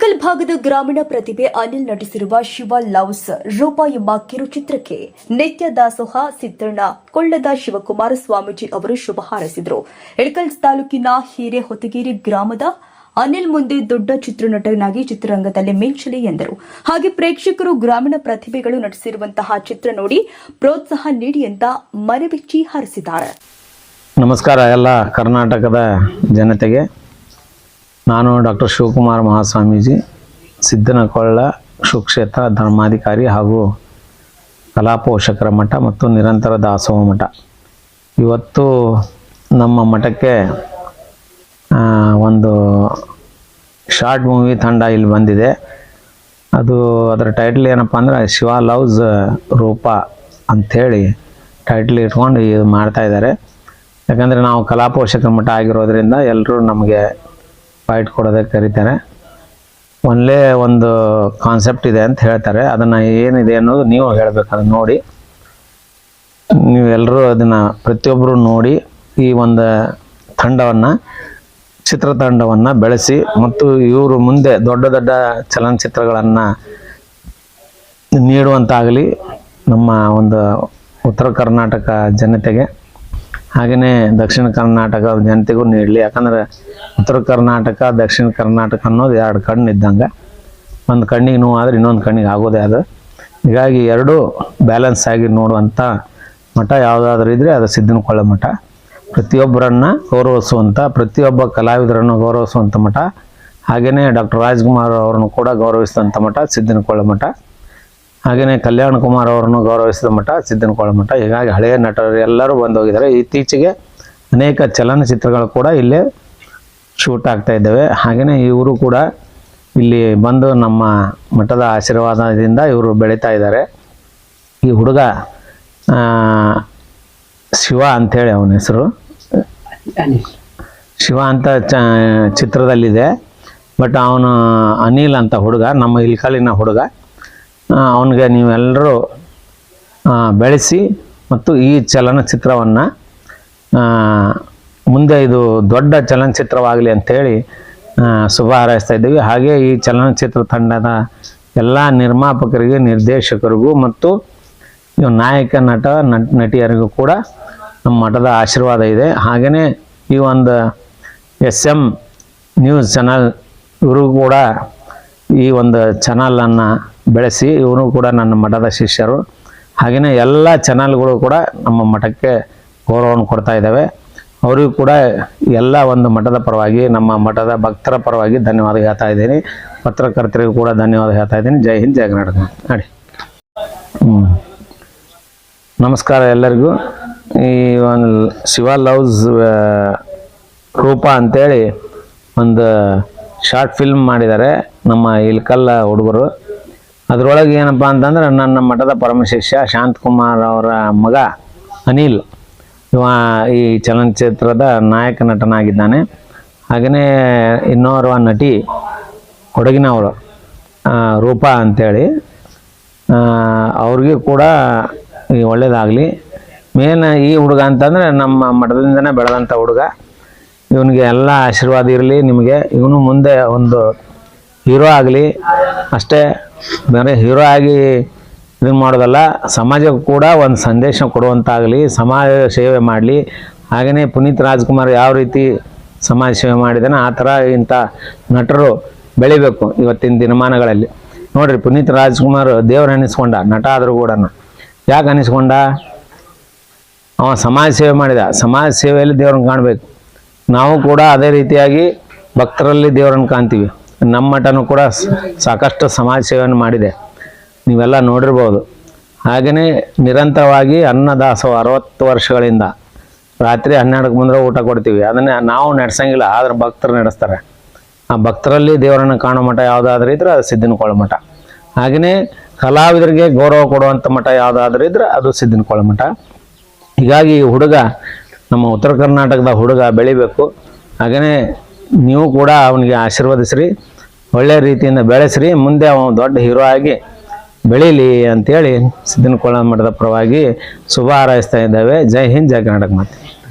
ಇಳಕಲ್ ಭಾಗದ ಗ್ರಾಮೀಣ ಪ್ರತಿಭೆ ಅನಿಲ್ ನಟಿಸಿರುವ ಶಿವ ಲವ್ಸ್, ರೂಪ ಎಂಬ ಕಿರುಚಿತ್ರಕ್ಕೆ ನಿತ್ಯ ದಾಸೋಹ ಸಿದ್ದಣ್ಣ ಕೊಳ್ಳದ ಶಿವಕುಮಾರ ಸ್ವಾಮೀಜಿ ಅವರು ಶುಭ ಹಾರೈಸಿದರು. ಇಳಕಲ್ ತಾಲೂಕಿನ ಹಿರೇಹೊತಗೇರಿ ಗ್ರಾಮದ ಅನಿಲ್ ಮುಂದೆ ದೊಡ್ಡ ಚಿತ್ರನಟನಾಗಿ ಚಿತ್ರರಂಗದಲ್ಲಿ ಮಿಂಚಲಿ ಎಂದರು. ಹಾಗೆ ಪ್ರೇಕ್ಷಕರು ಗ್ರಾಮೀಣ ಪ್ರತಿಭೆಗಳು ನಟಿಸಿರುವಂತಹ ಚಿತ್ರ ನೋಡಿ ಪ್ರೋತ್ಸಾಹ ನೀಡಿ ಅಂತ ಮನಬಿಚ್ಚಿ ಹಾರಿಸಿದ್ದಾರೆ. ನಮಸ್ಕಾರ ಎಲ್ಲ ಕರ್ನಾಟಕದ ಜನತೆಗೆ. ನಾನು ಡಾಕ್ಟರ್ ಶಿವಕುಮಾರ್ ಮಹಾಸ್ವಾಮೀಜಿ, ಸಿದ್ದನಕೊಳ್ಳ ಸುಕ್ಷೇತ್ರ ಧರ್ಮಾಧಿಕಾರಿ ಹಾಗೂ ಕಲಾಪೋಷಕರ ಮಠ ಮತ್ತು ನಿರಂತರ ದಾಸೋಹ ಮಠ. ಇವತ್ತು ನಮ್ಮ ಮಠಕ್ಕೆ ಒಂದು ಶಾರ್ಟ್ ಮೂವಿ ತಂಡ ಇಲ್ಲಿ ಬಂದಿದೆ. ಅದು ಅದರ ಟೈಟ್ಲ್ ಏನಪ್ಪ ಅಂದರೆ ಶಿವ ಲವ್ಸ್ ರೂಪ ಅಂಥೇಳಿ ಟೈಟ್ಲ್ ಇಟ್ಕೊಂಡು ಇದು ಮಾಡ್ತಾಯಿದ್ದಾರೆ ಯಾಕಂದರೆ ನಾವು ಕಲಾಪೋಷಕರ ಮಠ ಆಗಿರೋದ್ರಿಂದ ಎಲ್ಲರೂ ನಮಗೆ ಫೈಟ್ ಕೊಡೋದಕ್ಕೆ ಕರೀತಾರೆ. ಒನ್ಲೇ ಒಂದು ಕಾನ್ಸೆಪ್ಟ್ ಇದೆ ಅಂತ ಹೇಳ್ತಾರೆ. ಅದನ್ನು ಏನಿದೆ ಅನ್ನೋದು ನೀವು ಹೇಳಬೇಕು ಅದನ್ನು ನೋಡಿ. ನೀವೆಲ್ಲರೂ ಅದನ್ನು ಪ್ರತಿಯೊಬ್ಬರು ನೋಡಿ ಈ ಒಂದು ತಂಡವನ್ನು ಚಿತ್ರತಂಡವನ್ನು ಬೆಳೆಸಿ ಮತ್ತು ಇವರು ಮುಂದೆ ದೊಡ್ಡ ದೊಡ್ಡ ಚಲನಚಿತ್ರಗಳನ್ನು ನೀಡುವಂತಾಗಲಿ ನಮ್ಮ ಒಂದು ಉತ್ತರ ಕರ್ನಾಟಕ ಜನತೆಗೆ ಹಾಗೆಯೇ ದಕ್ಷಿಣ ಕರ್ನಾಟಕದ ಜನತೆಗೂ ನೀಡಲಿ. ಯಾಕಂದ್ರೆ ಉತ್ತರ ಕರ್ನಾಟಕ, ದಕ್ಷಿಣ ಕರ್ನಾಟಕ ಅನ್ನೋದು ಎರಡು ಕಣ್ಣು ಇದ್ದಂಗೆ. ಒಂದು ಕಣ್ಣಿಗೆ ನೋವು ಆದರೆ ಇನ್ನೊಂದು ಕಣ್ಣಿಗೆ ಆಗೋದೇ ಅದು. ಹೀಗಾಗಿ ಎರಡೂ ಬ್ಯಾಲೆನ್ಸ್ ಆಗಿ ನೋಡುವಂಥ ಮಠ ಯಾವುದಾದ್ರೂ ಇದ್ದರೆ ಅದು ಸಿದ್ಧನಕೊಳ್ಳ ಮಠ. ಪ್ರತಿಯೊಬ್ಬರನ್ನ ಗೌರವಿಸುವಂಥ, ಪ್ರತಿಯೊಬ್ಬ ಕಲಾವಿದರನ್ನು ಗೌರವಿಸುವಂಥ ಮಠ. ಹಾಗೆಯೇ ಡಾಕ್ಟರ್ ರಾಜ್ಕುಮಾರ್ ಅವರನ್ನು ಕೂಡ ಗೌರವಿಸಿದಂಥ ಮಠ ಸಿದ್ಧನಕೊಳ್ಳ ಮಠ. ಹಾಗೆಯೇ ಕಲ್ಯಾಣ ಕುಮಾರ್ ಅವರನ್ನು ಗೌರವಿಸಿದ ಮಠ ಸಿದ್ದನಕೋಳ ಮಠ. ಹೀಗಾಗಿ ಹಳೆಯ ನಟರು ಎಲ್ಲರೂ ಬಂದೋಗಿದ್ದಾರೆ ಇತ್ತೀಚೆಗೆ ಅನೇಕ ಚಲನಚಿತ್ರಗಳು ಕೂಡ ಇಲ್ಲೇ ಶೂಟ್ ಆಗ್ತಾ ಇದ್ದಾವೆ. ಹಾಗೆಯೇ ಇವರು ಕೂಡ ಇಲ್ಲಿ ಬಂದು ನಮ್ಮ ಮಠದ ಆಶೀರ್ವಾದದಿಂದ ಇವರು ಬೆಳೀತಾ ಇದ್ದಾರೆ. ಈ ಹುಡುಗ ಶಿವ ಅಂಥೇಳಿ ಅವನ ಹೆಸರು. ಶಿವ ಅಂತ ಚ, ಚಿತ್ರದಲ್ಲಿದೆ. ಬಟ್ ಅವನು ಅನಿಲ್ ಅಂತ ಹುಡುಗ, ನಮ್ಮ ಇಲ್ಕಲಿನ ಹುಡುಗ. ಅವನಿಗೆ ನೀವೆಲ್ಲರೂ ಬೆಳೆಸಿ ಮತ್ತು ಈ ಚಲನಚಿತ್ರವನ್ನು ಮುಂದೆ ಇದು ದೊಡ್ಡ ಚಲನಚಿತ್ರವಾಗಲಿ ಅಂಥೇಳಿ ಶುಭ ಹಾರೈಸ್ತಾ ಇದ್ದೀವಿ. ಹಾಗೆ ಈ ಚಲನಚಿತ್ರ ತಂಡದ ಎಲ್ಲ ನಿರ್ಮಾಪಕರಿಗೆ, ನಿರ್ದೇಶಕರಿಗೂ ಮತ್ತು ನಾಯಕ, ನಟ ನಟ, ನಟಿಯರಿಗೂ ಕೂಡ ನಮ್ಮ ಮಠದ ಆಶೀರ್ವಾದ ಇದೆ. ಹಾಗೆಯೇ ಈ ಒಂದು ಎಸ್ ಎಂ ನ್ಯೂಸ್ ಚಾನಲ್ ಇವರು ಕೂಡ ಈ ಒಂದು ಚಾನಲನ್ನು ಬೆಳೆಸಿ ಇವನು ಕೂಡ ನನ್ನ ಮಠದ ಶಿಷ್ಯರು. ಹಾಗೆಯೇ ಎಲ್ಲ ಚಾನಲ್ಗಳು ಕೂಡ ನಮ್ಮ ಮಠಕ್ಕೆ ಗೌರವವನ್ನು ಕೊಡ್ತಾ ಇದ್ದಾವೆ. ಅವರಿಗೂ ಕೂಡ ಎಲ್ಲ ಒಂದು ಮಠದ ಪರವಾಗಿ, ನಮ್ಮ ಮಠದ ಭಕ್ತರ ಪರವಾಗಿ ಧನ್ಯವಾದ ಹೇಳ್ತಾ ಇದ್ದೀನಿ. ಪತ್ರಕರ್ತರಿಗೂ ಕೂಡ ಧನ್ಯವಾದ ಹೇಳ್ತಾ ಇದ್ದೀನಿ. ಜೈ ಹಿಂದ್, ಜೈ ಕರ್ನಾಟಕ. ನೋಡಿ. ನಮಸ್ಕಾರ ಎಲ್ಲರಿಗೂ. ಈ ಒಂದು ಶಿವ ಲವ್ಸ್ ರೂಪ ಅಂತೇಳಿ ಒಂದು ಶಾರ್ಟ್ ಫಿಲ್ಮ್ ಮಾಡಿದ್ದಾರೆ ನಮ್ಮ ಇಲ್ಕಲ್ಲ ಹುಡುಗರು. ಅದರೊಳಗೆ ಏನಪ್ಪ ಅಂತಂದ್ರೆ ನನ್ನ ಮಠದ ಪರಮಶಿಷ್ಯ ಶಾಂತಕುಮಾರ್ ಅವರ ಮಗ ಅನಿಲ್. ಇವ ಈ ಚಲನಚಿತ್ರದ ನಾಯಕ ನಟನಾಗಿದ್ದಾನೆ. ಹಾಗೆಯೇ ಇನ್ನೋರ್ವ ನಟಿ ಕೊಡಗಿನವರು ರೂಪಾ ಅಂತೇಳಿ. ಆ, ಅವ್ರಿಗೆ ಕೂಡ ಒಳ್ಳೇದಾಗಲಿ. ಮೇನ್ ಈ ಹುಡುಗ ಅಂತಂದರೆ ನಮ್ಮ ಮಠದಿಂದನೇ ಬೆಳೆದಂಥ ಹುಡುಗ. ಇವನಿಗೆ ಎಲ್ಲ ಆಶೀರ್ವಾದ ಇರಲಿ ನಿಮಗೆ. ಇವನು ಮುಂದೆ ಒಂದು ಹೀರೋ ಆಗಲಿ, ಅಷ್ಟೇ ಬೇರೆ ಹೀರೋ ಆಗಿ ಇದನ್ನು ಮಾಡೋದಲ್ಲ, ಸಮಾಜಕ್ಕೂ ಕೂಡ ಒಂದು ಸಂದೇಶ ಕೊಡುವಂತಾಗಲಿ, ಸಮಾಜ ಸೇವೆ ಮಾಡಲಿ. ಹಾಗೆಯೇ ಪುನೀತ್ ರಾಜ್ಕುಮಾರ್ ಯಾವ ರೀತಿ ಸಮಾಜ ಸೇವೆ ಮಾಡಿದಾನೆ ಆ ಥರ ಇಂಥ ನಟರು ಬೆಳಿಬೇಕು ಇವತ್ತಿನ ದಿನಮಾನಗಳಲ್ಲಿ. ನೋಡ್ರಿ, ಪುನೀತ್ ರಾಜ್ಕುಮಾರ್ ದೇವ್ರು ಅನ್ನಿಸ್ಕೊಂಡ ನಟ ಆದರೂ ಕೂಡ ಯಾಕೆ ಅನ್ನಿಸ್ಕೊಂಡ ಅವ ಸಮಾಜ ಸೇವೆ ಮಾಡಿದ, ಸಮಾಜ ಸೇವೆಯಲ್ಲಿ ದೇವ್ರನ್ನ ಕಾಣಬೇಕು. ನಾವು ಕೂಡ ಅದೇ ರೀತಿಯಾಗಿ ಭಕ್ತರಲ್ಲಿ ದೇವ್ರನ್ನ ಕಾಣ್ತೀವಿ. ನಮ್ಮ ಮಠನೂ ಕೂಡ ಸಾಕಷ್ಟು ಸಮಾಜ ಸೇವೆಯನ್ನು ಮಾಡಿದೆ. ನೀವೆಲ್ಲ ನೋಡಿರ್ಬೋದು. ಹಾಗೆಯೇ ನಿರಂತರವಾಗಿ ಅನ್ನದಾಸೋಹ ಅರವತ್ತು ವರ್ಷಗಳಿಂದ. ರಾತ್ರಿ ಹನ್ನೆರಡಕ್ಕೆ ಮುಂದೆ ಊಟ ಕೊಡ್ತೀವಿ. ಅದನ್ನೇ ನಾವು ನಡೆಸಂಗಿಲ್ಲ, ಆದ್ರೆ ಭಕ್ತರು ನಡೆಸ್ತಾರೆ. ಆ ಭಕ್ತರಲ್ಲಿ ದೇವರನ್ನು ಕಾಣೋ ಮಠ ಯಾವುದಾದ್ರೂ ಇದ್ರೆ ಅದು ಸಿದ್ದನಕೊಳ್ಳ ಮಠ. ಹಾಗೆಯೇ ಕಲಾವಿದರಿಗೆ ಗೌರವ ಕೊಡುವಂಥ ಮಠ ಯಾವುದಾದ್ರೂ ಇದ್ರೆ ಅದು ಸಿದ್ದನಕೊಳ್ಳ ಮಠ. ಹೀಗಾಗಿ ಈ ಹುಡುಗ, ನಮ್ಮ ಉತ್ತರ ಕರ್ನಾಟಕದ ಹುಡುಗ ಬೆಳಿಬೇಕು. ಹಾಗೆಯೇ ನೀವು ಕೂಡ ಅವನಿಗೆ ಆಶೀರ್ವದಿಸ್ರಿ. ಒಳ್ಳೆ ರೀತಿಯಿಂದ ಬೆಳೆಸ್ರಿ, ಮುಂದೆ ಅವನು ದೊಡ್ಡ ಹೀರೋ ಆಗಿ ಬೆಳೀಲಿ ಅಂತೇಳಿ ಸಿದ್ದನಕೊಳ್ಳ ಮಠದ ಪರವಾಗಿ ಶುಭ ಹಾರೈಸ್ತಾ ಇದ್ದಾವೆ. ಜೈ ಹಿಂದ್, ಜೈ ಕರ್ನಾಟಕ ಮಾತೆ.